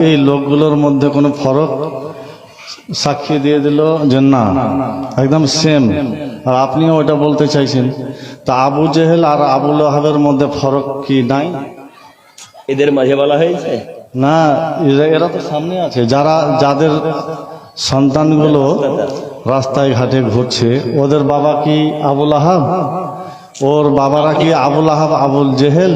এই লোকগুলোর মধ্যে কোনো ফরক? সাক্ষী দিয়ে দিল যে না একদম সেম আর আপনিও ওটা বলতে চাইছেন। তা আবু জেহেল আর আবুল আহাবের মধ্যে ফরক কি নাই? এদের মাঝে বলা হয়েছে? না এরা- এরা তো সামনে আছে। যারা যাদের সন্তানগুলো রাস্তায় ঘাটে ঘুরছে ওদের বাবা কি আবুল আহাব ওর বাবারা কি আবুল আহাব আবুল জেহেল?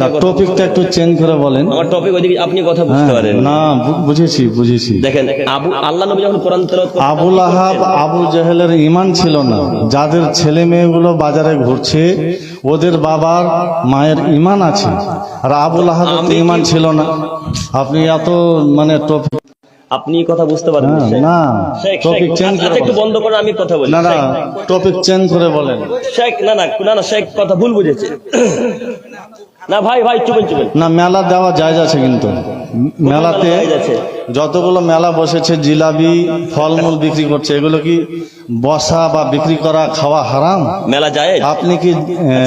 না টপিকটা একটু চেঞ্জ করে বলেন। আমার টপিক ওইদিকে আপনি কথা বুঝতে হ্যাঁ, পারেন। না বুঝেছি বুঝেছি। দেখেন আবু আল্লাহ নবী যখন কোরআন তেলাওয়াত আবুল আহাব আবু জেহেলের ইমান ছিল না। যাদের ছেলে মেয়েগুলো বাজারে ঘুরছে ওদের বাবার মায়ের ইমান আছে। আর আবুল আহাবের ইমান ছিল না। আপনি এত মানে টপিক আপনি কথা বুঝতে পারেন না। টপিক চেঞ্জ আচ্ছা, করে একটু বন্ধ করে আমি কথা বলি। না না টপিক চেঞ্জ করে বলেন। শেখ না না না না শেখ কথা ভুল বুঝেছে। না ভাই ভাই চুপেন চুপেন। না মেলা দেওয়া যায় আছে কিন্তু। মেলাতে যতগুলো মেলা বসেছে জিলাবি ফলমূল বিক্রি করছে এগুলো কি বসা বা বিক্রি করা খাওয়া হারাম? মেলা যায়? আপনি কি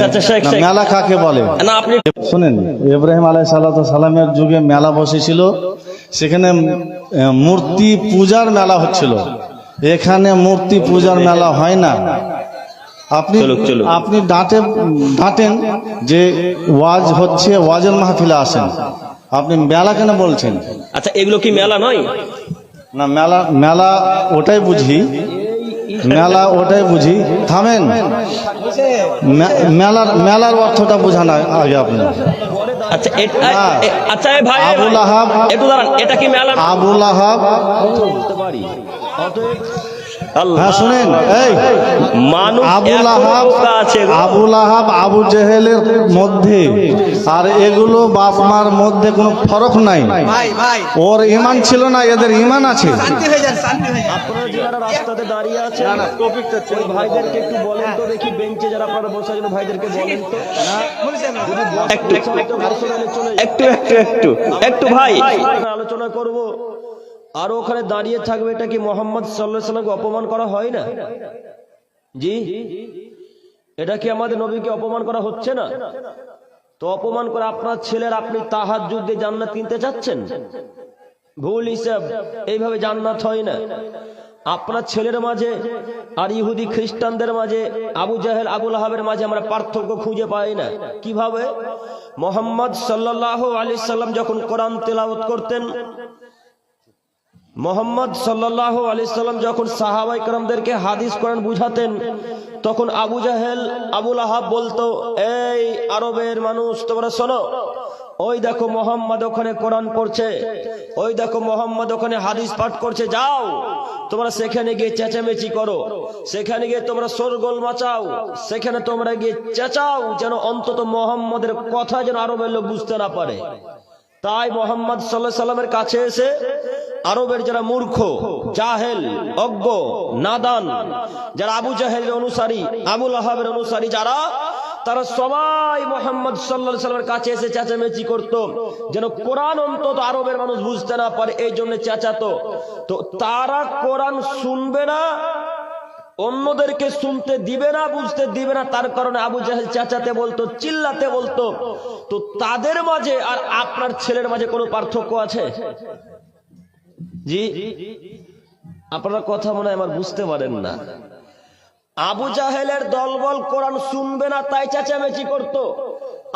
আচ্ছা, আচ্ছা। মেলা কাকে বলে? না আপনি শোনেন ইব্রাহিম আলাই সাল্লা সালামের যুগে মেলা বসেছিল সেখানে মূর্তি পূজার মেলা হচ্ছিল। এখানে মূর্তি পূজার মেলা হয় না। আপনি। আপনি ডাঁটে ডাঁটেন যে ওয়াজ হচ্ছে ওয়াজের মাহফিলে আসেন। আপনি মেলা কেন বলছেন? আচ্ছা এগুলো কি মেলা নয়? না মেলা মেলা ওটাই বুঝি। মেলা ওটাই বুঝি। থামেন। মেলার মেলার অর্থটা বোঝান আগে আপনি। আচ্ছা আচ্ছা ভাই আবুল আহাব। একটু দাঁড়ান এটা কি মেলা আবুল আহাব হ্যাঁ শুনেন এই মানুষ আবুল আহাব বোকা আছে গো। আবুল আহাব আবু জেহেলের মধ্যে আর এগুলো বাপমার মধ্যে কোনো ফরক নাই ভাই ভাই ওর ইমান ছিল না এদের ইমান আছে হয়ে হয়ে রাস্তাতে দাঁড়িয়ে আছেন ভাইদেরকে একটু বলেন তো দেখি বেঞ্চে যারা আপনারা বসে আছেন ভাইদেরকে বলেন তো একটু একটু একটু একটু একটু ভাই আলোচনা করব আর ওখানে দাঁড়িয়ে থাকবে, এটা কি মোহাম্মদ সাল্লাহ সাল্লামকে অপমান করা হয় না? জি? এটা কি আমাদের নবীকে অপমান করা হচ্ছে না? তো অপমান করে আপনার ছেলের আপনি তাহার যুদ্ধে জান্নাত কিনতে চাচ্ছেন? ভুল হিসাব, এইভাবে জান্নাত হয় না। আপনার ছেলের মাঝে আর ইহুদি খ্রিস্টানদের মাঝে, আবু জাহেল, আবুল আহাবের মাঝে আমরা পার্থক্য খুঁজে পাই না। কীভাবে? মোহাম্মদ সাল্লাহ আলি সাল্লাম যখন কোরআন তেলাওত করতেন মোহাম্মদ সাল্লাহ আলি সাল্লাম যখন সাহাবাই করমদেরকে হাদিস কোরআন বুঝাতেন, তখন আবু জাহেল, আবুল আহাব বলতো, এই আরবের মানুষ, তোমরা শোনো, ওই দেখো মোহাম্মদ ওখানে কোরআন পড়ছে, ওই দেখো মোহাম্মদ ওখানে হাদিস পাঠ করছে, যাও, তোমরা সেখানে গিয়ে চেঁচামেচি করো, সেখানে গিয়ে তোমরা সরগোল মাচাও, সেখানে তোমরা গিয়ে চেঁচাও, যেন অন্তত মোহাম্মদের কথা যেন আরবের লোক বুঝতে না পারে। তাই মোহাম্মদ সাল্লাহ সাল্লামের কাছে এসে আরবের যারা মূর্খ, জাহেল, অজ্ঞ, নাদান, যারা আবু জাহেলের অনুসারী, আবুল আহাবের অনুসারী, যারা, তারা সবাই মোহাম্মদ সাল্লাহ সাল্লামের কাছে এসে চেঁচামেচি করত। যেন কোরআন অন্তত আরবের মানুষ বুঝতে না পারে, এই জন্য চেঁচাতো। তো তারা কোরআন শুনবে না, অন্যদেরকে শুনতে দিবে না, বুঝতে দিবে না, তার কারণে আবু জাহেল চেঁচাতে বলতো, চিল্লাতে বলতো। তো তাদের মাঝে আর আপনার ছেলের মাঝে কোনো পার্থক্য আছে? জি? আপনারা কথা মনে হয় আমার বুঝতে পারেন না। আবু জাহেলের দলবল কোরআন শুনবে না, তাই চেঁচামেচি করত।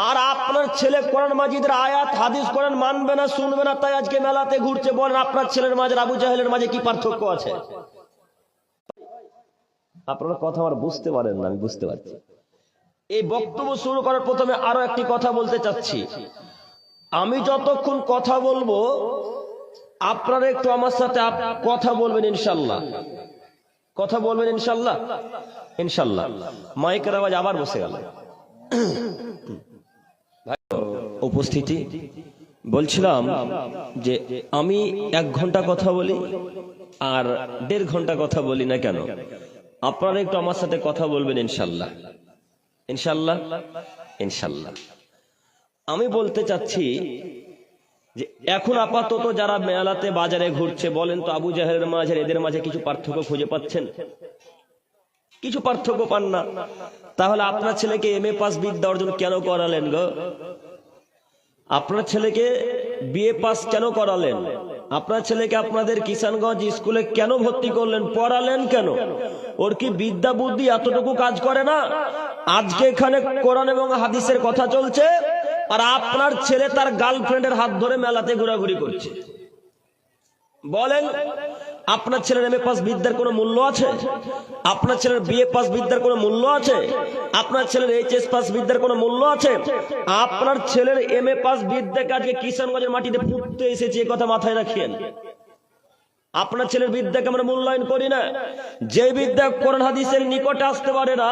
আর আপনার ছেলে কোরআন মাজিদের আয়াত, হাদিস কোরআন মানবে না, শুনবে না, তাই আজকে মেলাতে ঘুরছে। বলেন, আপনার ছেলের মাঝে, আবু জাহেলের মাঝে কি পার্থক্য আছে? আপনারা কথা আমার বুঝতে পারেন না, আমি বুঝতে পারছি। এই বক্তব্য শুরু করার প্রথমে আরও একটি কথা বলতে চাচ্ছি। আমি যতক্ষণ কথা বলব আপনারা একটু আমার সাথে কথা বলবেন ইনশাল্লাহ। কথা বলবেন ইনশাল্লাহ? ইনশাল্লাহ। মাইকের আওয়াজ আবার বসে গেল। উপস্থিতি। বলছিলাম যে আমি এক ঘণ্টা কথা বলি আর দেড় ঘণ্টা কথা বলি না কেন? আপনারা একটু আমার সাথে কথা বলবেন ইনশাল্লাহ। ইনশাল্লাহ? ইনশাল্লাহ। আমি বলতে চাচ্ছি যে এখন আপাতত যারা মেলাতে বাজারে ঘুরছে, বলেন তো আবু জাহেলের মাঝে এদের মাঝে কিছু পার্থক্য খুঁজে পাচ্ছেন? কিছু পার্থক্য পান না। তাহলে আপনার ছেলেকে এম এ পাস বিদ্যা অর্জন কেন করালেন গো? আপনার ছেলেকে বিএ পাস কেন করালেন? আপনার ছেলেকে আপনাদের কিষানগঞ্জ স্কুলে কেন ভর্তি করলেন? পড়ালেন কেন? ওর কি বিদ্যা বুদ্ধি এতটুকু কাজ করে না? আজকে এখানে কোরআন এবং হাদিসের কথা চলছে। আর আপনার ছেলে তার গার্লফ্রেন্ডের হাত ধরে মেলাতে ঘোরাঘুরি করছে। বলেন, আপনার ছেলের এম এ পাস বিদ্যার কোনো মূল্য আছে? আপনার ছেলের বিএ পাস বিদ্যার কোনো মূল্য আছে? আপনার ছেলের এইচএস পাস বিদ্যার কোনো মূল্য আছে? আপনার ছেলের এম এ পাস বিদ্যাকে আজকে কিষানগঞ্জের মাটিতে পুঁততে এসেছে, এ কথা মাথায় রাখিয়েন আপনার ছেলের বিদ্যাকে আমরা মূল্যায়ন করি না? যে বিদ্যা কোরআন হাদিসের নিকটে আসতে পারে না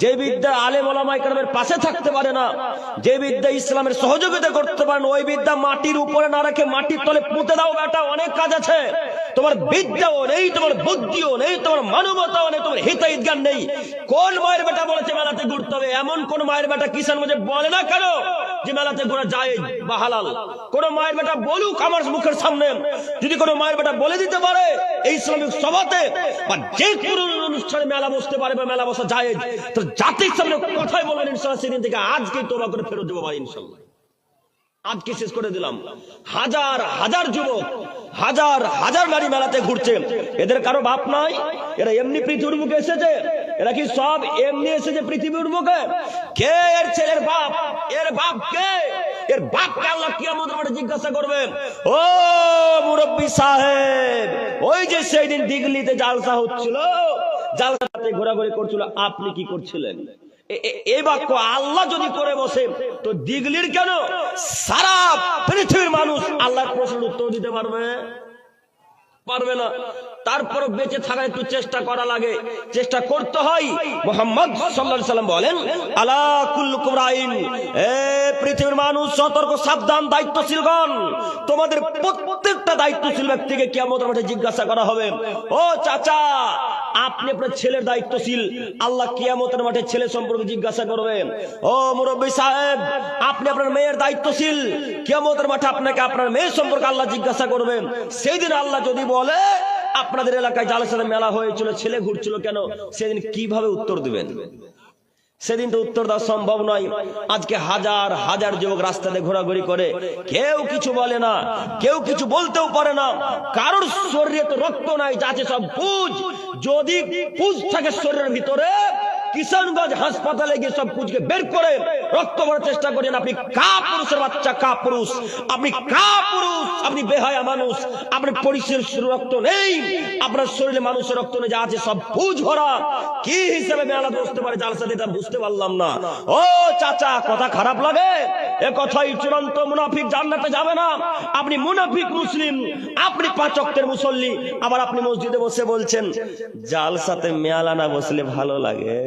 যে বিদ্যা আলেম ওলামাইকার পাশে থাকতে পারে না, যে বিদ্যা ইসলামের সহযোগিতা করতে পারে না, ওই বিদ্যা মাটির উপরে না রেখে মাটির তলে পুঁতে দাও বেটা, অনেক কাজ আছে। তোমার বিদ্যাও নেই, তোমার বুদ্ধিও নেই, তোমার মানবতাও নেই, তোমার হিত জ্ঞান নেই। কোন মায়ের বেটা বলেছে, মেলাতে ঘুরতে হবে? এমন কোন মায়ের বেটা কিষান বলে না কেন? যে মেলাতে ঘোরা যায় বা হালাল। কোন মায়ের বেটা বলুক আমার মুখের সামনে। যদি কোনো মায়ের বেটা বলে দিতে পারে, এই ইসলামিক সভাতে বা যে কোনো অনুষ্ঠানে মেলা বসতে পারে বা মেলা বসা যায়, তো জাতির সামনে কথাই বলবেন ইনশাল্লাহ সেদিন থেকে আজকে তোবা করে ফেরত দেবো ভাই ইনশাল্লাহ আজকে শেষ করে দিলাম। হাজার হাজার যুবক, হাজার হাজার নারী মেলাতে ঘুরছে। এদের কারও বাপ নাই, এরা এমনি পৃথিবীর মুখে এসেছে। এরা কি সব এমনি এসেছে পৃথিবীর মুখে কে? এর ছেলের বাপ? এর বাপ কে? এর বাপকে আল্লাহ কি আমাদের মাঠে জিজ্ঞাসা করবেন, ও মুরব্বী সাহেব, ওই যে সেই দিন দিগলিতে জালসা হচ্ছিল, জালসাতে ঘোরাঘুরি করছিল, আপনি কি করছিলেন? এই বাক্য আল্লাহ যদি করে বসে, তো দিগলির কেন? সারা পৃথিবীর মানুষ আল্লাহর প্রশ্নের উত্তর দিতে পারবে? পারবে না। তারপর বেঁচে থাকার একটু চেষ্টা করা লাগে। চেষ্টা করতে হয়। মোহাম্মদ সাল্লাম বলেন, আলা কুল্লুকুমরাইন এ পৃথিবীর মানুষ, সতর্ক, সাবধান, দায়িত্বশীলগণ, তোমাদের প্রত্যেকটা দায়িত্বশীল ব্যক্তিকে কিয়ামতের মাঠে জিজ্ঞাসা করা হবে। ও চাচা, আপনি আপনার ছেলের দায়িত্বশীল, আল্লাহ কিয়ামতের মাঠে ছেলে সম্পর্কে জিজ্ঞাসা করবেন ও মুরব্বী সাহেব, আপনি আপনার মেয়ের দায়িত্বশীল, কিয়ামতের মাঠে আপনাকে আপনার মেয়ের সম্পর্কে আল্লাহ জিজ্ঞাসা করবেন সেই দিন আল্লাহ যদি বলে আপনাদের এলাকায় জালের সাথে মেলা হয়েছিল, ছেলে ঘুরছিল কেন? সেদিন কীভাবে উত্তর দিবেন? সেদিন তো উত্তর দেওয়া সম্ভব নয়। আজকে হাজার হাজার যুবক রাস্তাতে ঘোরাঘুরি করে। কেউ কিছু বলে না, কেউ কিছু বলতেও পারে না। কারোর শরীরে তো রক্ত নাই যাচ্ছে সব পুজ। যদি পুজ থাকে শরীরের ভিতরে কিষানগঞ্জ হাসপাতালে গিয়ে সব পুজকে বের করে রক্ত ভরার চেষ্টা করেন আপনি কা পুরুষের বাচ্চা কা পুরুষ আপনি কা পুরুষ আপনি বেহায়া মানুষ, আপনার পরিচয়ের রক্ত নেই, আপনার শরীরে মানুষের রক্ত নেই, যা আছে সব পুজ ভরা। কি হিসেবে মেলা বসতে পারে? সাথে এটা বুঝতে পারলাম না। ও চাচা, কথা খারাপ লাগে? এ চূড়ান্ত মুনাফিক জান্নাতে যাবে না। আপনি মুনাফিক মুসলিম, আপনি পাচকের মুসল্লি, আবার আপনি মসজিদে বসে বলছেন জাল সাথে মেয়ালা না বসলে ভালো লাগে।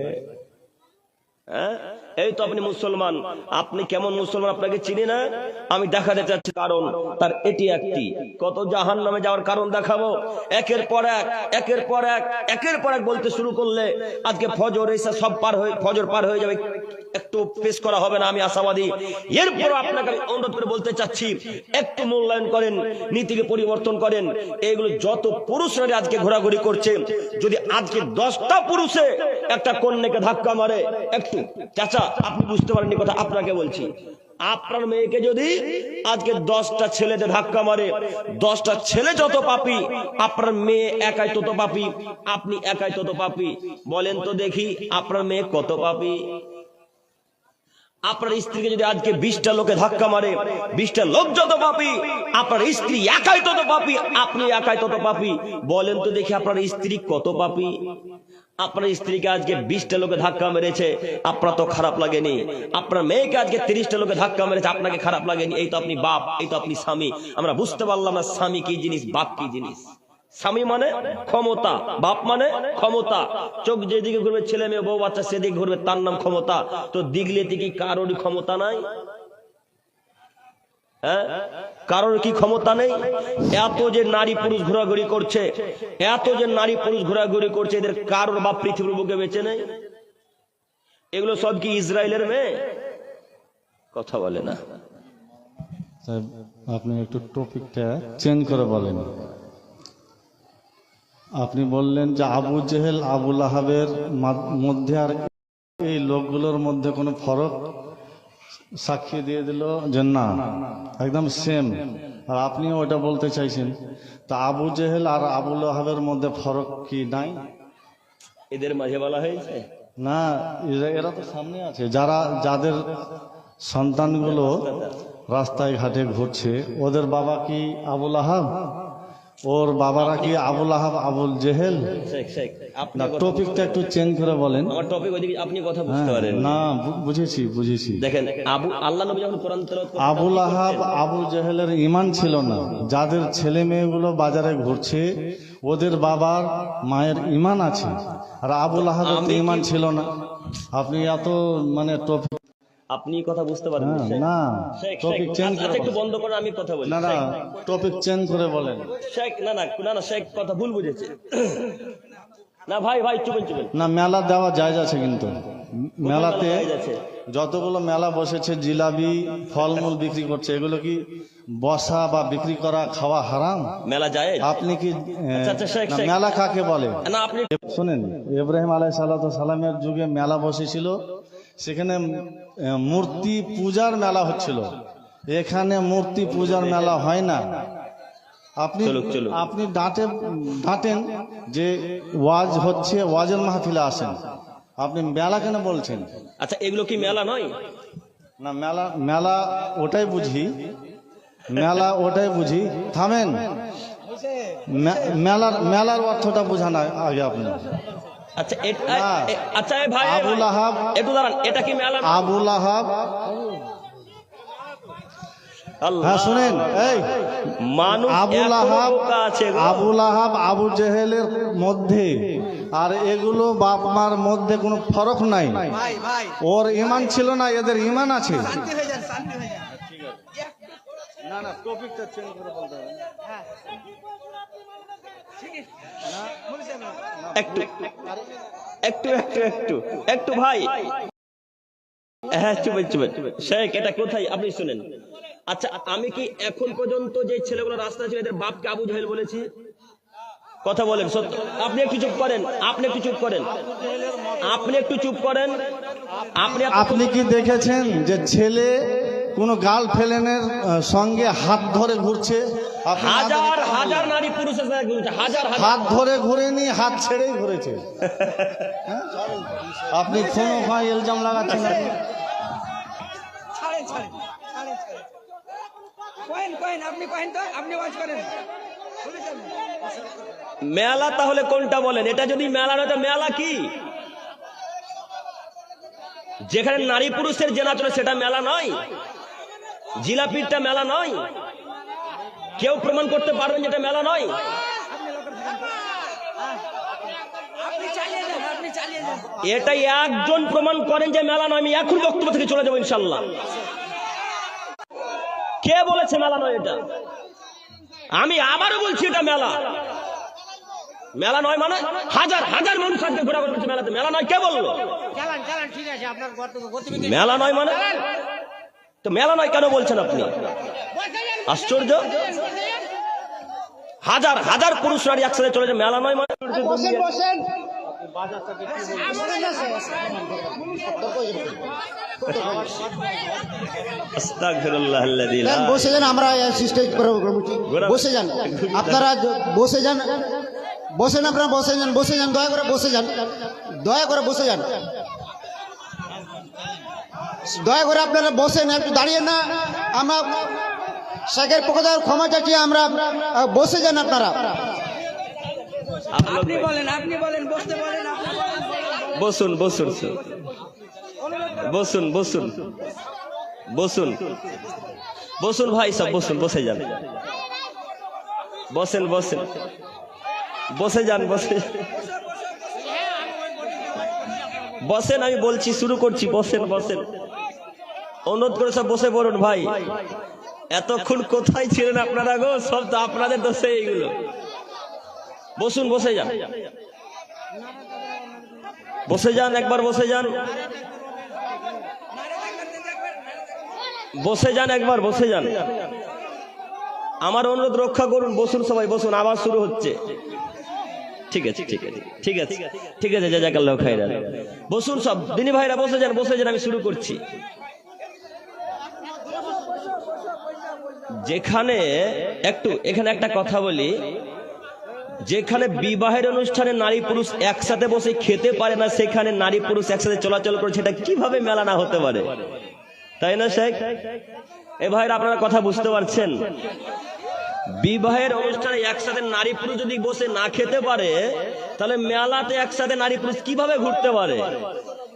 হ্যাঁ? এই তো আপনি মুসলমান। আপনি কেমন মুসলমান আপনাকে চিনি না? আমি দেখাতে চাচ্ছি কারণ, তার এটি একটি। কত জাহান নামে যাওয়ার কারণ দেখাবো? একের পর এক, একের পর এক, একের পর এক বলতে শুরু করলে আজকে ফজর এসে সব পার হয়ে, ফজর পার হয়ে যাবে। একটু পেশ করা হবে না, আমি আশাবাদী। এরপর আপনাকে আমি অনুরোধ করে বলতে চাচ্ছি, একটু মূল্যায়ন করেন, নীতিকে পরিবর্তন করেন। এগুলো যত পুরুষরা আজকে ঘোরাঘুরি করছে, যদি আজকে দশটা পুরুষে একটা কন্যাকে ধাক্কা মারে, একটু, চাচা, আপনি বুঝতে পারেননি কথা, আপনাকে বলছি। আপনার মেয়েকে যদি আজকে দশটা ছেলেতে ধাক্কা মারে, দশটা ছেলে যত পাপি, আপনার মেয়ে একাই তত পাপি, আপনি একাই তত পাপি। বলেন তো দেখি, আপনার মেয়ে কত পাপি? আপনার স্ত্রীকে যদি আজকে বিশটা লোকে ধাক্কা মারে, বিশটা লোক যত পাপি, আপনার স্ত্রী একাই তত পাপি, আপনি একাই তত পাপি। বলেন তো দেখি আপনার স্ত্রী কত পাপি? আপনার স্ত্রীকে আজকে বিশটা লোকে ধাক্কা মেরেছে, আপনার তো খারাপ লাগেনি। আপনার মেয়েকে আজকে তিরিশটা লোকে ধাক্কা মেরেছে, আপনাকে খারাপ লাগেনি। এই তো আপনি বাপ, এই তো আপনি স্বামী। আমরা বুঝতে পারলাম না স্বামী কি জিনিস, বাপ কি জিনিস। স্বামী মানে ক্ষমতা, বাপ মানে ক্ষমতা। চোখ যেদিকে ঘুরবে, ছেলে মেয়ে, বউ বাচ্চা সেদিকে ঘুরবে, তার নাম ক্ষমতা। তো দিগলিতে কি কারোরই ক্ষমতা নাই? হ্যাঁ? কারোর কি ক্ষমতা নেই? এত যে নারী পুরুষ ঘোরাঘুরি করছে, এত যে নারী পুরুষ ঘোরাঘুরি করছে, এদের কারোর বাপ পৃথিবীর বুকে বেঁচে নেই? এগুলো সব কি ইসরায়েলের মেয়ে? কথা বলে না। আপনি একটু টপিকটা চেঞ্জ করে বলেন। আপনি বললেন যে আবু জেহেল আবুল আহাবের মধ্যে আর এই লোকগুলোর মধ্যে কোনো ফরক সাক্ষী দিয়ে দিল যে না একদম সেম আর আপনিও ওটা বলতে চাইছেন তা আবু জেহেল আর আবুল আহাবের মধ্যে ফরক কি নাই? এদের মাঝে বলা হয়েছে? না এরা- এরা তো সামনে আছে। যারা যাদের সন্তানগুলো রাস্তায় ঘাটে ঘুরছে ওদের বাবা কি আবুল আহাব ওর বাবারা কি আবুল আহাব আবুল জেহেল? না টপিকটা একটু চেঞ্জ করে বলেন। আমার টপিক ওইদিকে আপনি কথা বুঝতে হ্যাঁ, পারেন। না বুঝেছি বুঝেছি। দেখেন আবু আল্লাহ নবী যখন কোরআন আবুল আহাব আবু জেহেলের ইমান ছিল না। যাদের ছেলে মেয়েগুলো বাজারে ঘুরছে ওদের বাবার মায়ের ইমান আছে। আর আবুল আহাবের ইমান ছিল না। আপনি এত মানে টপিক আপনি কথা বুঝতে পারেন না, টপিক চেঞ্জ আচ্ছা, করে একটু বন্ধ করে আমি কথা বলি। না না টপিক চেঞ্জ করে বলেন। শেখ না না না না শেখ কথা ভুল বুঝেছে। না ভাই ভাই চুপেন চুপেন। না মেলা দেওয়া যায় আছে কিন্তু। মেলাতে? যতগুলো মেলা বসেছে জিলাবি ফলমূল বিক্রি করছে এগুলো কি বসা বা বিক্রি করা খাওয়া হারাম? মেলা যায়? আপনি কি আচ্ছা, আচ্ছা, শেখ, মেলা কাকে বলে? না আপনি শোনেন ইব্রাহিম আলাই সালামের যুগে মেলা বসেছিল। সেখানে মূর্তি পূজার মেলা হচ্ছিল। এখানে মূর্তি পূজার মেলা হয় না। আপনি। আপনি ডাঁটে ডাঁটেন যে ওয়াজ হচ্ছে ওয়াজের মাহফিলে আসেন। আপনি মেলা কেন বলছেন? আচ্ছা এগুলো কি মেলা নয়? না মেলা মেলা ওটাই বুঝি। মেলা ওটাই বুঝি। থামেন। মেলার মেলার অর্থটা বোঝান আগে আপনি। আচ্ছা আচ্ছা ভাই আবুল আহাব। একটু দাঁড়ান এটা কি মেলা? আবুল আহাব। হ্যাঁ শুনেন এই। মানুষ আবুল আহাব আবুল আবু জেহেলের মধ্যে। আর এগুলো বাপ মার মধ্যে কোনো ফরক নাই। ভাই ভাই। ওর ইমান ছিল না এদের ইমান আছে। শান্তি হয়ে যান শান্তি হয়ে যান না না টপিকটা চেঞ্জ করে বলতে হবে। হ্যাঁ। একটু একটু একটু একটু একটু ভাই। হ্যাঁ চুপেন চুপেন শেখ এটা কোথায়? আপনি শুনেন। আচ্ছা আমি কি এখন পর্যন্ত যে ছেলেগুলো রাস্তা ছিল এদের বাপকে আবু জাহেল বলেছি? কথা বলেন সত্য। আপনি একটু চুপ করেন আপনি একটু চুপ করেন। আপনি একটু চুপ করেন। আপনি আপনি কি দেখেছেন যে ছেলে কোনো গার্লফ্রেন্ডের সঙ্গে হাত ধরে ঘুরছে। হাজার হাজার নারী পুরুষের সাথে ঘুরছে হাজার হাজার। হাত ধরে ঘুরেনি হাত ছেড়েই ঘুরেছে। হ্যাঁ? আপনি কোনো ভাই ইলজাম লাগাচ্ছেন মেলা তাহলে কোনটা বলেন? এটা যদি মেলা নয় তো মেলা কি? যেখানে নারী পুরুষের জেনা চলে সেটা মেলা নয়? জিলাপিরটা মেলা নয়। কেউ প্রমাণ করতে পারবেন যেটা মেলা নয়। এটাই একজন প্রমাণ করেন যে মেলা নয়। আমি এখন বক্তব্য থেকে চলে যাব ইনশাল্লাহ কে বলেছে মেলা নয় এটা? আমি আবারও বলছি এটা মেলা। মেলা নয় মানে হাজার হাজার মানুষ আজকে ঘোরাঘুরি করছে মেলাতে। মেলা নয় কে বলল? মেলা নয় মানে তো মেলা নয় কেন বলছেন আপনি? আশ্চর্য? হাজার হাজার পুরুষ নারী একসাথে চলে যায় মেলা নয় মানে বসে যান আমরা বসে যান। আপনারা বসে যান। বসেন আপনারা বসে যান বসে যান দয়া করে বসে যান। দয়া করে বসে যান। দয়া করে আপনারা বসেন একটু দাঁড়িয়ে না। আমরা শেখের পক্ষ থেকে ক্ষমা চাচ্ছি আমরা বসে যান আপনারা। বসুন বসুন বসুন বসুন। বসুন। বসুন ভাই সব বসুন বসে যান। বসেন বসেন। বসে যান বসে। বসেন আমি বলছি শুরু করছি বসেন বসেন। অনুরোধ করে সব বসে পড়ুন ভাই। এতক্ষণ কোথায় ছিলেন আপনারা গো? সব তো আপনাদের দোষে এইগুলো বসুন, বসে যান। বসে যান, একবার বসে যান। বসে যান, একবার বসে যান। আমার অনুরোধ রক্ষা করুন, বসুন সবাই, বসুন, আবার শুরু হচ্ছে। ঠিক আছে ঠিক আছে ঠিক আছে ঠিক আছে আল্লাহ খাইরান বসুন সব, দিনী ভাইরা বসে যান বসে যান, আমি শুরু করছি। যেখানে একটু, এখানে একটা কথা বলি। যেখানে বিবাহের অনুষ্ঠানে নারী পুরুষ একসাথে বসে খেতে পারে না, সেখানে নারী পুরুষ একসাথে চলাচল করে, সেটা কীভাবে মেলা না হতে পারে? তাই না, শেখ? এ ভাইয়ের আপনারা কথা বুঝতে পারছেন? বিবাহের অনুষ্ঠানে একসাথে নারী পুরুষ যদি বসে না খেতে পারে, তাহলে মেলাতে একসাথে নারী পুরুষ কীভাবে ঘুরতে পারে?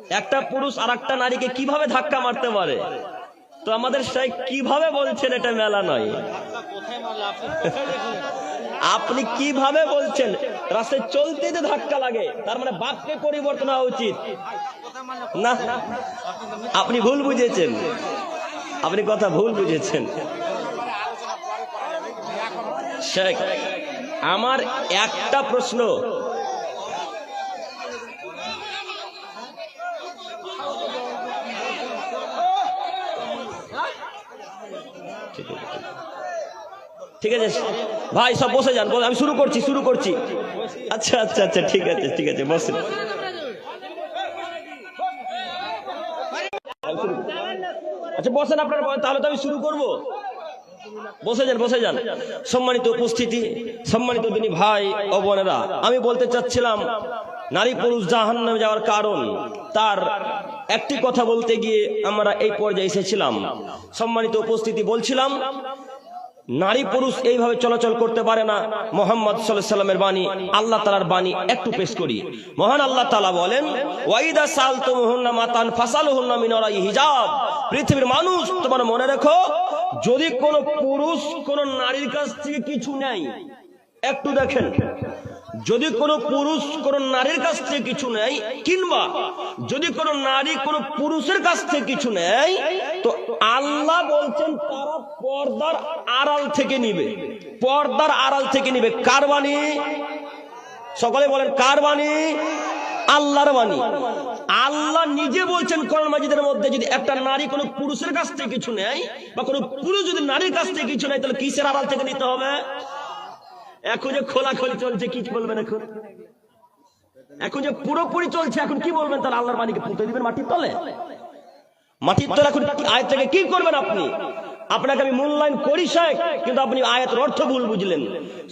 একটা পুরুষ আর একটা নারীকে কীভাবে ধাক্কা মারতে পারে? তো আমাদের শেখ কীভাবে বলছেন এটা মেলা নয়? আপনি কীভাবে বলছেন? রাস্তায় চলতে যে ধাক্কা লাগে, তার মানে বাক্যে পরিবর্তন হওয়া উচিত। না, আপনি ভুল বুঝেছেন। আপনি কথা ভুল বুঝেছেন। শেখ আমার একটা প্রশ্ন। ঠিক আছে, ভাই সব বসে যান আমি শুরু করছি শুরু করছি। আচ্ছা আচ্ছা আচ্ছা ঠিক আছে ঠিক আছে বসে আচ্ছা বসেন আপনারা তাহলে তো আমি শুরু করব। বসে যান বসে যান। সম্মানিত উপস্থিতি, সম্মানিত দিনী ভাই ও বোনেরা, আমি বলতে চাচ্ছিলাম, নারী পুরুষ জাহান নামে যাওয়ার কারণ, তার একটি কথা বলতে গিয়ে আমরা এই পর্যায়ে এসেছিলাম। সম্মানিত উপস্থিতি বলছিলাম, নারী পুরুষ এইভাবে চলাচল করতে পারে না। মোহাম্মদ সাল্লামের বাণী, আল্লাহ তালার বাণী একটু পেশ করি। মহান আল্লাহ তালা বলেন ওয়াইদা সাল তুমহুন্না মাতান ফাসাল হিজাব। পৃথিবীর মানুষ, তোমার মনে রেখো, যদি কোনো পুরুষ কোন নারীর কাছ থেকে কিছু নেয়, একটু দেখেন। যদি কোনো পুরুষ কোন নারীর কাছ থেকে কিছু নেয়, কিংবা যদি কোনো নারী কোনো পুরুষের কাছ থেকে কিছু নেয়, তো আল্লাহ বলছেন, তারা পর্দার আড়াল থেকে নিবে। পর্দার আড়াল থেকে নিবে। কার বাণী? সকলে বলেন, কার বাণী? আল্লাহর বাণী। আল্লাহ নিজে বলছেন, কোরআন মাজিদের মধ্যে যদি একটা নারী কোনো পুরুষের কাছ থেকে কিছু নেয়, বা কোনো পুরুষ যদি নারীর কাছ থেকে কিছু নেয়, তাহলে কিসের আড়াল থেকে নিতে হবে? এখন যে খোলাখুলি চলছে, কি বলবেন এখন? এখন যে পুরোপুরি চলছে, এখন কি বলবেন? তাহলে আল্লাহর বাণীকে পুঁতে দিবেন মাটির তলে। মাটির তলে এখন আয়াত থেকে কি করবেন আপনি? আপনাকে আমি মূল্যায়ন করি, শেখ, কিন্তু আপনি আয়াতের অর্থ ভুল বুঝলেন।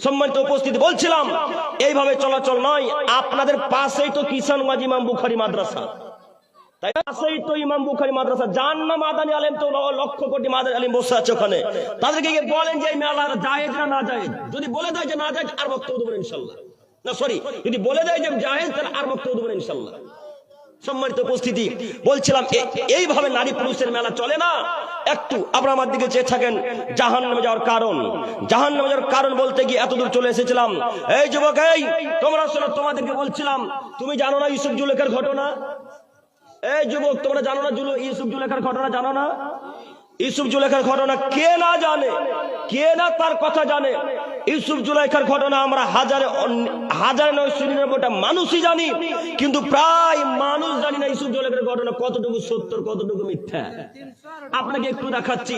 সম্মানিত উপস্থিতি বলছিলাম, এইভাবে চলাচল নয়। আপনাদের পাশেই তো কিষান ইমাম বুখারি মাদ্রাসা। সম্মানিত উপস্থিতি, বলছিলাম এইভাবে নারী পুরুষের মেলা চলে না? একটু আপনার আমার দিকে চেয়ে থাকেন। জাহান নামে যাওয়ার কারণ। জাহান নামে যাওয়ার কারণ বলতে গিয়ে এতদূর চলে এসেছিলাম। এই যুবক, এই, তোমরা তোমাদেরকে বলছিলাম, তুমি জানো না ইউসুফ জুলেখার ঘটনা? এই যুবক, তোমরা জানো না ইউসুফ জুলেখার ঘটনা জানো না? ইউসুফ জুলেখার ঘটনা কে না জানে? কে না তার কথা জানে? ইউসুফ জুলেখার ঘটনা আমরা হাজারে হাজারে নয় নিরানব্বইটা মানুষই জানি, কিন্তু প্রায় মানুষ জানি না ইউসুফ জুলেখার ঘটনা কতটুকু সত্য, কতটুকু মিথ্যা। আপনাকে একটু দেখাচ্ছি,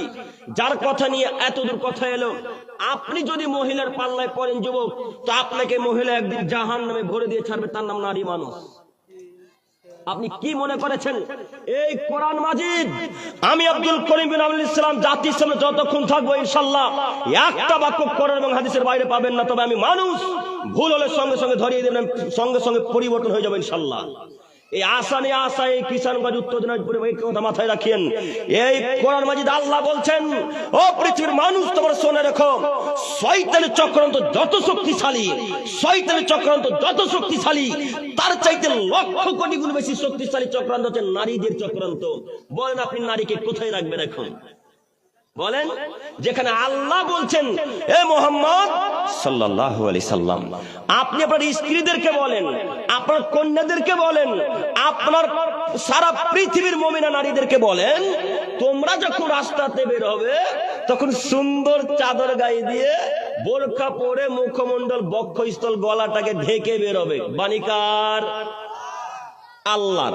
যার কথা নিয়ে এতদূর কথা এলো। আপনি যদি মহিলার পাল্লায় পড়েন যুবক, তো আপনাকে মহিলা একদিন জাহান নামে ভরে দিয়ে ছাড়বে, তার নাম নারী মানুষ। আপনি কি মনে করেছেন? এই কোরআন মাজিদ, আমি আব্দুল করিম বিন আবুল ইসলাম জাতির সামনে যতক্ষণ থাকব ইনশাল্লাহ একটা বাক্য কোরআন এবং হাদিসের বাইরে পাবেন না, তবে আমি মানুষ, ভুল হলে সঙ্গে সঙ্গে ধরিয়ে দেবেন, সঙ্গে সঙ্গে পরিবর্তন হয়ে যাবে ইনশাল্লাহ এই আশা নিয়ে আশা, এই কিষানগঞ্জ উত্তর দিনাজপুরে কথা মাথায় রাখেন এই কোরআন মাজিদ আল্লাহ বলছেন, ও পৃথিবীর মানুষ, তোমার শোনে রেখো, শয়তানের চক্রান্ত যত শক্তিশালী, শয়তানের চক্রান্ত যত শক্তিশালী, তার চাইতে লক্ষ কোটি গুণ বেশি শক্তিশালী চক্রান্ত হচ্ছে নারীদের চক্রান্ত। বলেন আপনি নারীকে কোথায় রাখবেন এখন? বলেন, যেখানে আল্লাহ বলছেন, এ মোহাম্মদ সাল্লাল্লাহু সাল্লাম, আপনি আপনার স্ত্রীদেরকে বলেন, আপনার কন্যাদেরকে বলেন, আপনার সারা পৃথিবীর মমিনা নারীদেরকে বলেন, তোমরা যখন রাস্তাতে বের হবে, তখন সুন্দর চাদর গায়ে দিয়ে বোরখা পরে মুখমণ্ডল বক্ষস্থল গলাটাকে ঢেকে বের হবে। বানিকার আল্লাহর।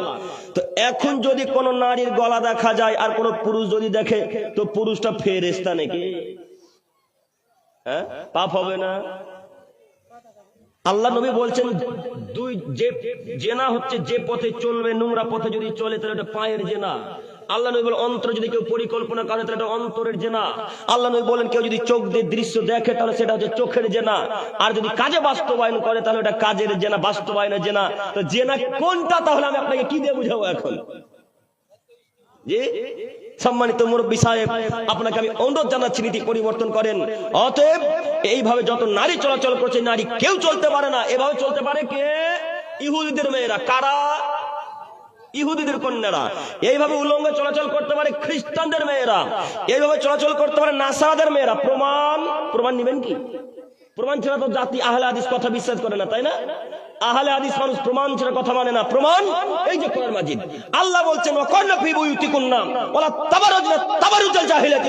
তো এখন যদি কোন নারীর গলা দেখা যায় আর কোন পুরুষ যদি দেখে, তো পুরুষটা ফেরেস্তা নাকি? হ্যাঁ? পাপ হবে না? আল্লাহ নবী বলছেন, দুই যে জেনা হচ্ছে যে পথে চলবে, নোংরা পথে যদি চলে, তাহলে ওটা পায়ের জেনা। আল্লাহ নবী বলেন, অন্তর যদি কেউ পরিকল্পনা করে, তাহলে এটা অন্তরের জেনা। আল্লাহ নবী বলেন, কেউ যদি চোখ দিয়ে দৃশ্য দেখে, তাহলে সেটা হচ্ছে চোখের জেনা। আর যদি কাজে বাস্তবায়ন করে, তাহলে এটা কাজের জেনা, বাস্তবায়নের জেনা। তো জেনা কোনটা, তাহলে আমি আপনাকে কি দিয়ে বুঝাবো এখন? জি? সম্মানিত মুরব্বী সাহেব, আপনাকে আমি অনুরোধ জানাচ্ছি, নীতি পরিবর্তন করেন। অতএব, এইভাবে যত নারী চলাচল করছে, নারী কেউ চলতে পারে না। এভাবে চলতে পারে কে? ইহুদিদের মেয়েরা। কারা? ইহুদিদের কন্যারা। এইভাবে উলঙ্গ চলাচল করতে পারে খ্রিস্টানদের মেয়েরা। এইভাবে চলাচল করতে পারে নাসারাদের মেয়েরা। প্রমাণ প্রমাণ নেবেন কি? প্রমাণ ছাড়া তো জাতি আহলে হাদিস কথা বিশ্বাস করে না, তাই না? আহলে মানুষ প্রমাণ ছাড়া কথা মানে না। প্রমাণ, এই যে কোরআন মাজিদ। আল্লাহ বলছেন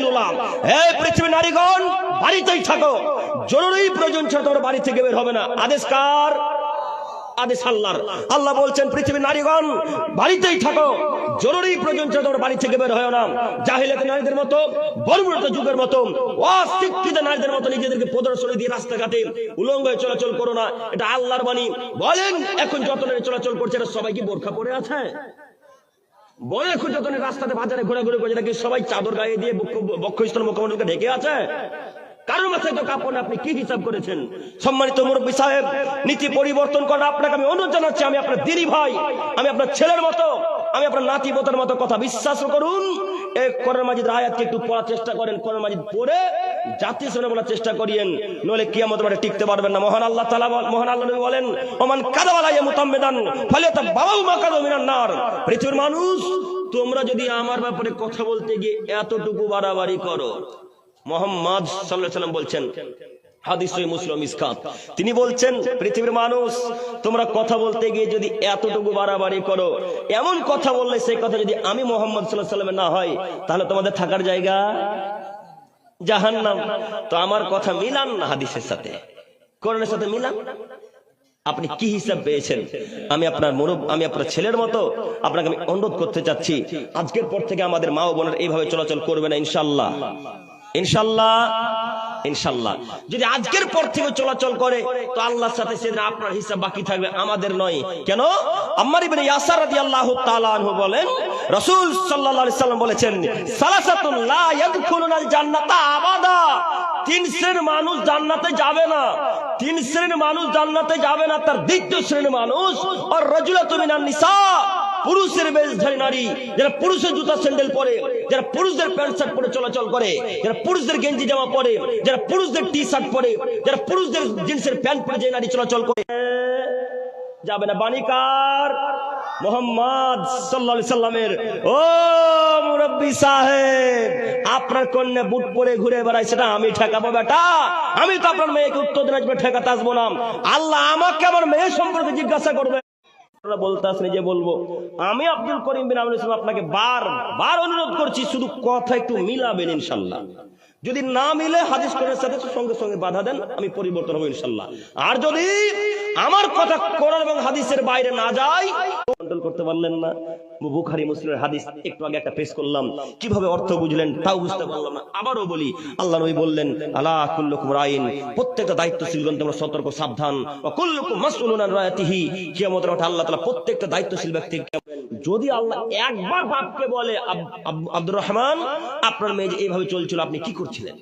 উলাম। হে পৃথিবীর নারীগণ, বাড়িতেই থাকো। জরুরি প্রয়োজন ছাড়া তোমার বাড়ি থেকে বের হবে না। আদেশ কার? আদেশ আল্লাহর। আল্লাহ বলছেন নারীগণ, বাড়িতেই থাকো। জরুরি প্রয়োজন বাড়ি থেকে বের হয় না। নারীদের মতো যুগের মতো, অশিক্ষিত নারীদের মতো নিজেদেরকে প্রদর্শনী দিয়ে রাস্তাঘাটে উলঙ্গ হয়ে চলাচল করো না। এটা আল্লাহর বাণী। বলেন, এখন যত নারী চলাচল করছে এটা সবাই কি বোরখা পরে আছে? বলে নারী রাস্তাতে বাজারে ঘোরাঘুরি করছে নাকি সবাই চাদর গায়ে দিয়ে বক্ষ- বক্ষস্থল মুখমণ্ডলকে ঢেকে আছে? কারোর মাথায় তো কাপড় আপনি কি হিসাব করেছেন? সম্মানিত মুরব্বী সাহেব, নীতি পরিবর্তন করেন আপনাকে আমি অনুরোধ জানাচ্ছি, আমি আপনার দিদি ভাই, আমি আপনার ছেলের মতো, আমি আপনার নাতি বোতার মতো কথা বিশ্বাস করুন। এই করোনা মাজিদ আয়াতকে একটু পড়ার চেষ্টা করেন করোনা মাজিদ পড়ে জাতীয় শুনে বলার চেষ্টা করিয়েন, নইলে কিয়ামত মাঠে টিকতে পারবেন না। মহান আল্লাহ তালা মহান আল্লাহ নবী বলেন, ওমান কাদাওয়ালাইয়া মুতাম্মেদান ফলে তা বাবাও মাকাদো মিনান নার। পৃথিবীর মানুষ, তোমরা যদি আমার ব্যাপারে কথা বলতে গিয়ে এতটুকু বাড়াবাড়ি করো মোহাম্মদ সাল্লাম বলছেন তিনি বলছেন, পৃথিবীর মানুষ, তোমরা কথা বলতে গিয়ে যদি এতটুকু বাড়াবাড়ি করো, এমন কথা বললে সেই কথা যদি আমি মোহাম্মদ সাল্লাহ সাল্লামের না হয়, তাহলে তোমাদের থাকার জায়গা জাহান্নাম। তো আমার কথা মিলান না হাদিসের সাথে? কোরআনের সাথে মিলান? আপনি কি হিসাব পেয়েছেন? আমি আপনার মনোব আমি আপনার ছেলের মতো আপনাকে আমি অনুরোধ করতে চাচ্ছি, আজকের পর থেকে আমাদের মা ও বোনের এইভাবে চলাচল করবে না ইনশাল্লাহ ইনশাল্লাহ ইনশাল্লাহ। যদি আজকের পর থেকে চলাচল করে, তো আল্লাহর সাথে সেদিন আপনার হিসাব বাকি থাকবে, আমাদের নয়। কেন? আম্মার ইবনে ইয়াসার রাদিয়াল্লাহু তাআলা আনহু বলেন, রাসূল সাল্লাল্লাহু আলাইহি সাল্লাম বলেছেন, সালাসাতুন লা ইয়াদখুলুনাল জান্নাতা আবাদা। তিন শ্রেণির মানুষ জান্নাতে যাবে না। তিন শ্রেণির মানুষ জান্নাতে যাবে না। তার দ্বিতীয় শ্রেণির মানুষ, আর রাজুলাতু মিনান নিসা। পুরুষের বেশধারী নারী যারা পুরুষের জুতা স্যান্ডেল পরে, যারা পুরুষদের প্যান্ট শার্ট পরে চলাচল করে, যারা পুরুষদের গেঞ্জি জামা পরে, যারা পুরুষদের টি শার্ট পরে, যারা পুরুষদের জিন্সের প্যান্ট পরে যে নারী চলাচল করে, যাবে না বাণিকার মোহাম্মদ সাল্লাহ সাল্লামের। ও মুরব্বী সাহেব, আপনার কন্যা বুট পরে ঘুরে বেড়ায়, সেটা আমি ঠেকাবো বেটা। আমি তো আপনার মেয়েকে উত্তর দিনাজপুরে ঠেকাতে আসব না। আল্লাহ আমাকে আমার মেয়ে সম্পর্কে জিজ্ঞাসা করবে। আপনারা বলতে আসলে যে বলব, আমি আব্দুল করিম বিন আমিনুল ইসলাম আপনাকে বার বার অনুরোধ করছি, শুধু কথা একটু মিলাবেন ইনশাল্লাহ। যদি না মিলে হাদিস কোরআনের সাথে সঙ্গে সঙ্গে বাধা দেন, আমি পরিবর্তন হব ইনশাল্লাহ। আর যদি আমার কথা কোরআন এবং হাদিসের বাইরে না যায় কন্ট্রোল করতে পারলেন না। বুখারি, মুসলিমের হাদিস, একটু আগে একটা পেশ করলাম। কীভাবে অর্থ বুঝলেন তাও বুঝতে পারলাম না। আবারও বলি, আল্লাহ নবী বললেন, আলা কুল্লুকুম রাইন প্রত্যেকটা দায়িত্বশীলগণ তোমরা সতর্ক, সাবধান। কুল্লুকুম রায়াতিহি আল্লাহ তাআলা প্রত্যেকটা দায়িত্বশীল ব্যক্তিকে যদি আল্লাহ একবার বাপকে বলে, আব- আব- আব্দুর রহমান, আপনার মেয়ে এইভাবে চলছিল, আপনি কি করছিলেন?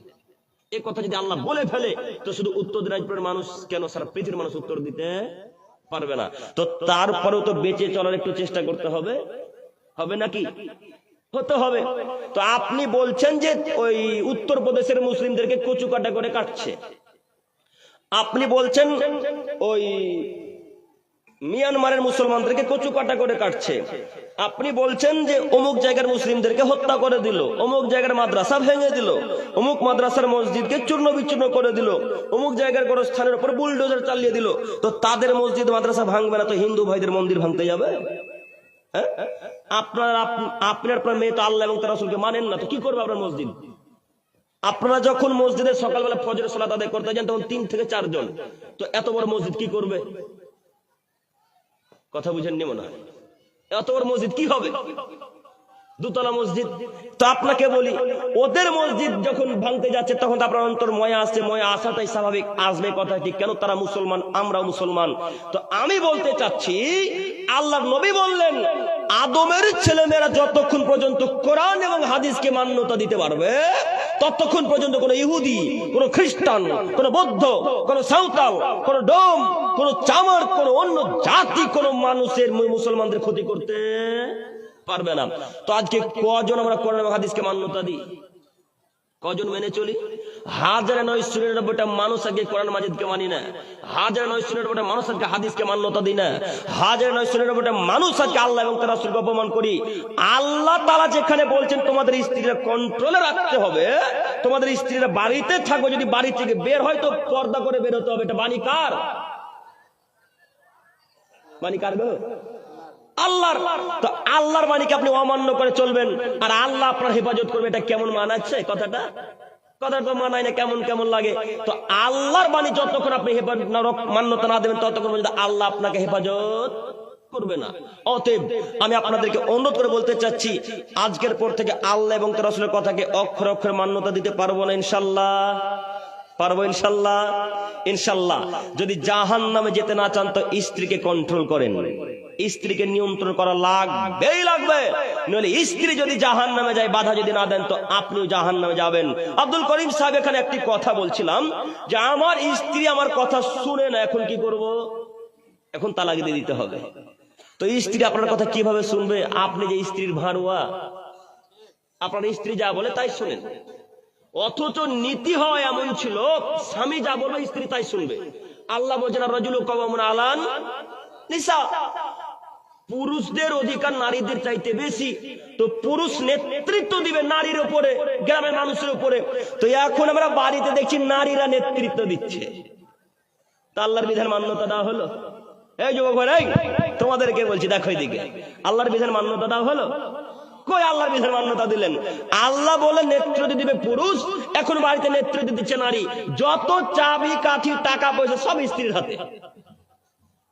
এই কথা যদি আল্লাহ বলে ফেলে, তো শুধু উত্তর দিনাজপুরের মানুষ কেন সারা পৃথিবীর মানুষ উত্তর দিতে পারবে না? তো তারপরেও তো বেঁচে চলার একটু চেষ্টা করতে হবে। হবে নাকি? হতে হবে। তো আপনি বলছেন যে ওই উত্তরপ্রদেশের মুসলিমদেরকে কচু কাটা করে কাটছে। আপনি বলছেন ওই মিয়ানমারের মুসলমানদেরকে কচু কাটা করে কাটছে। আপনি বলছেন যে অমুক জায়গার মুসলিমদেরকে হত্যা করে দিল, অমুক জায়গার মাদ্রাসা ভেঙে দিল, অমুক মাদ্রাসার মসজিদকে চূর্ণ বিচূর্ণ করে দিল, অমুক জায়গার কোন স্থানের উপর বুলডোজার চালিয়ে দিল। তো তাদের মসজিদ, মাদ্রাসা ভাঙবে না তো হিন্দু ভাইদের মন্দির ভাঙতে যাবে? হ্যাঁ? আপনার আপ- আপনার আপনার মেয়ে তো আল্লাহ এবং তার রাসূলকে মানেন না, তো কি করবে আপনার মসজিদ? আপনারা যখন মসজিদে সকালবেলা ফজরের সালাত আদায় করতে যান, তখন তিন থেকে চারজন। তো এত বড় মসজিদ কি করবে? কথা বুঝেননি মনে হয়। এত বড় মসজিদ কি হবে? দুতলা মসজিদ। তো আপনাকে বলি, ওদের মসজিদ যখন ভাঙতে যাচ্ছে, তখন তো আপনার অন্তর ময়া আসছে ময়া আসাটাই স্বাভাবিক। আসবে কথা ঠিক, কেন তারা মুসলমান আমরা মুসলমান। তো আমি বলতে চাচ্ছি, আল্লাহ নবী বললেন, আদমের ছেলেমেয়েরা যতক্ষণ পর্যন্ত কোরআন এবং হাদিসকে মান্যতা দিতে পারবে ততক্ষণ পর্যন্ত কোনো ইহুদি, কোনো খ্রিস্টান, কোন বৌদ্ধ, কোনো সাঁওতাল, কোনো ডোম, কোনো চামার, কোনো অন্য জাতি, কোন মানুষের মুসলমানদের ক্ষতি করতে পারবে না। তো আজকে কজন আমরা কোরআন এবং হাদিসকে মান্যতা দিই? কজন মেনে চলি? হাজার নয় নিরানব্বইটা মানুষ আগে কোরআন মাজিদকে মানি না। হাজার নয় নিরানব্বইটা মানুষ আজকে হাদিসকে মান্যতা দিই না। হাজার নয় নিরানব্বইটা মানুষ আজকে আল্লাহ এবং তার রাসূলকে অপমান করি। আল্লাহ তাআলা যেখানে বলছেন, তোমাদের স্ত্রীরা কন্ট্রোলে রাখতে হবে। তোমাদের স্ত্রীরা বাড়িতে থাকবে যদি বাড়ি থেকে বের হয় তো পর্দা করে বের হতে হবে। এটা বাণী কার? বাণী কার গো? আল্লাহর। তো আল্লাহর বাণীকে আপনি অমান্য করে চলবেন? আর আল্লাহ আপনার হেফাজত করবে, এটা কেমন মানাচ্ছে কথাটা? মানায় না, কেমন কেমন লাগে? তো আল্লাহর বাণী যতক্ষণ আপনি হেফাজত মান্যতা না দেবেন, ততক্ষণ আল্লাহ আপনাকে হেফাজত করবে না। অতএব আমি আপনাদেরকে করে বলতে চাচ্ছি, আজকের পর থেকে আল্লাহ এবং তার রাসূলের কথাকে অক্ষর অক্ষরে মান্যতা দিতে পারব না ইনশাল্লাহ পারব ইনশাল্লাহ ইনশাল্লাহ যদি জাহান নামে যেতে না চান, তো স্ত্রীকে কন্ট্রোল করেন। স্ত্রীকে নিয়ন্ত্রণ করা লাগবেই লাগবে। নইলে স্ত্রী যদি জাহান নামে যায়, বাধা যদি না দেন, তো আপনিও জাহান নামে যাবেন। আব্দুল করিম সাহেব এখানে একটি কথা বলছিলাম যে, আমার স্ত্রী আমার কথা শুনে না, এখন কি করব? এখন তালাক দিয়ে দিতে হবে। তো স্ত্রী আপনার কথা কীভাবে শুনবে? আপনি যে স্ত্রীর ভাড়ুয়া, আপনার স্ত্রী যা বলে তাই শুনেন। অথচ নীতি হয় এমন ছিল, স্বামী যা বলবে স্ত্রী তাই শুনবে। আল্লাহ বলছেন রজুল কবমন আলান নিসা। পুরুষদের অধিকার নারীদের চাইতে বেশি। তো পুরুষ নেতৃত্ব দিবে নারীর উপরে, গ্রামের মানুষের উপরে। তো এখন আমরা বাড়িতে দেখছি নারীরা নেতৃত্ব দিচ্ছে। তা আল্লাহর বিধান মান্যতা দেওয়া হলো? এই যুবক ভাই তোমাদেরকে বলছি, দেখো এদিকে। আল্লাহর বিধান মান্যতা দেওয়া হলো? কই আল্লাহর বিধান মান্যতা দিলেন? আল্লাহ বলে নেতৃত্ব দিবে পুরুষ, এখন বাড়িতে নেতৃত্ব দিচ্ছে নারী। যত চাবি, কাঠি, টাকা, পয়সা, সব স্ত্রীর হাতে।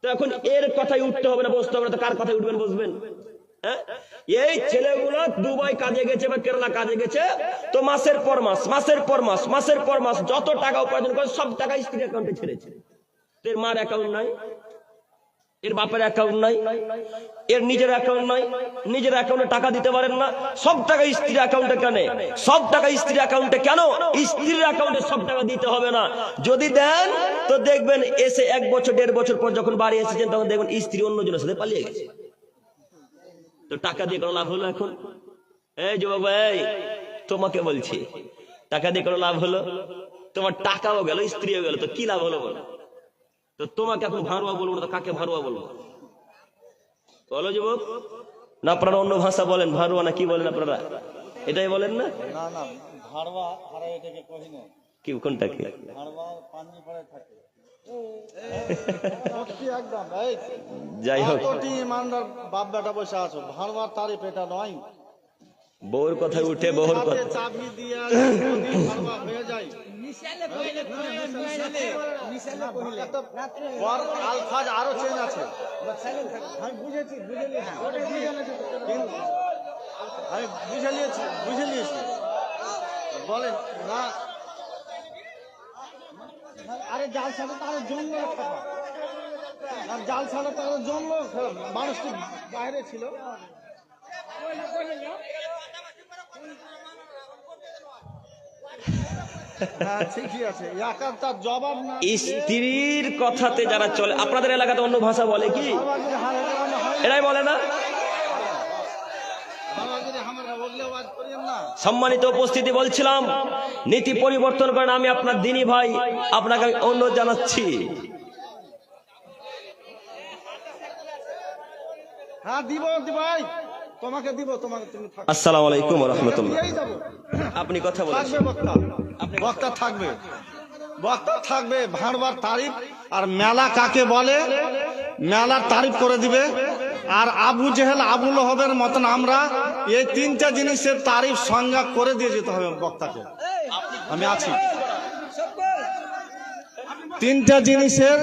তো এখন এর কথাই উঠতে হবে না, বসতে হবে না, তো কার কথাই উঠবেন, বসবেন? হ্যাঁ? এই ছেলেগুলো দুবাই কাজে গেছে বা কেরালা কাজে গেছে, তো মাসের পর মাস, মাসের পর মাস, মাসের পর মাস যত টাকা উপার্জন করে সব টাকা স্ত্রীর অ্যাকাউন্টে ছেড়েছে। এর মার অ্যাকাউন্ট নাই। এর বাপের অ্যাকাউন্ট নাই, এর নিজের অ্যাকাউন্ট নাই, নিজের অ্যাকাউন্টে টাকা দিতে পারেন না। সব টাকা স্ত্রীর অ্যাকাউন্টে কেন? সব টাকা স্ত্রীর অ্যাকাউন্টে কেন? স্ত্রীর অ্যাকাউন্টে সব টাকা দিতে হবে না। যদি দেন, তো দেখবেন এসে এক বছর, দেড় বছর পর যখন বাড়ি এসেছেন, তখন দেখবেন স্ত্রী অন্যজনের সাথে পালিয়ে গেছে। তো টাকা দিয়ে কোনো লাভ হলো এখন? এই যুবক ভাই, তোমাকে বলছি, টাকা দিয়ে কোনো লাভ হলো? তোমার টাকাও গেল, স্ত্রীও গেল, তো কি লাভ হলো বলো? তো তোমাকে এখন ভারুয়া বলব না কাকে ভারুয়া বলব? বলো যুবক। না আপনারা অন্য ভাষা বলেন ভারুয়া না কি বলেন আপনারা? এটাই বলেন না? কি কোনটাকে যাই হোক। ইমানদার বাপ বেটা বসে আছো ভাড়বার তারিফ এটা নয়। বউর কথায় উঠে বউর হাতে কথা হয়ে আরও চেঞ্জ আছে। আমি বুঝে নিয়েছি বুঝে নিয়েছি বুঝে বলেন না। আরে জাল ছাড়া তো আরও জন্ম আর জাল ছাড়া তো আরও জন্ম খারাপ মানুষ বাইরে ছিল হ্যাঁ ঠিকই আছে একার তার জবাব না স্ত্রীর কথাতে যারা চলে আপনাদের এলাকাতে অন্য ভাষা বলে কি? হয়। এরাই বলে না? সম্মানিত উপস্থিতি বলছিলাম নীতি পরিবর্তন করেন আমি আপনার দিনী ভাই আপনাকে আমি অনুরোধ জানাচ্ছি। হ্যাঁ দিব ভাই তোমাকে দিব তোমাকে তুমি আসসালামু আলাইকুম রহমতুল্লাহ। আপনি কথা বলেন। বক্তা। বক্তা থাকবে। বক্তা থাকবে ভাঁড়বার তারিফ। আর মেলা কাকে বলে? মেলার তারিফ করে দিবে। আর আবু জেহেল আবুল হবের মতন আমরা এই তিনটা জিনিসের তারিফ সংজ্ঞা করে দিয়ে যেতে হবে বক্তাকে। আমি আছি। তিনটা জিনিসের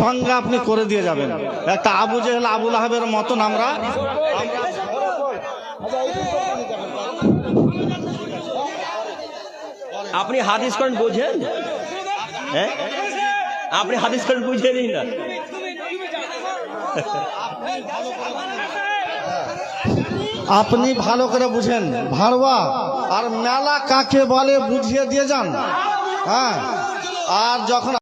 সংজ্ঞা আপনি করে দিয়ে যাবেন। একটা আবু জেহেল আবুল আহাবের মতন আমরা আপনি হাদিস করেন বোঝেন? হ্যাঁ? আপনি হাদিস করেন বুঝে নিন না। আপনি ভালো করে বুঝেন। ভারবা আর মেলা কাকে বলে বুঝিয়ে দিয়ে যান। হ্যাঁ? আর যখন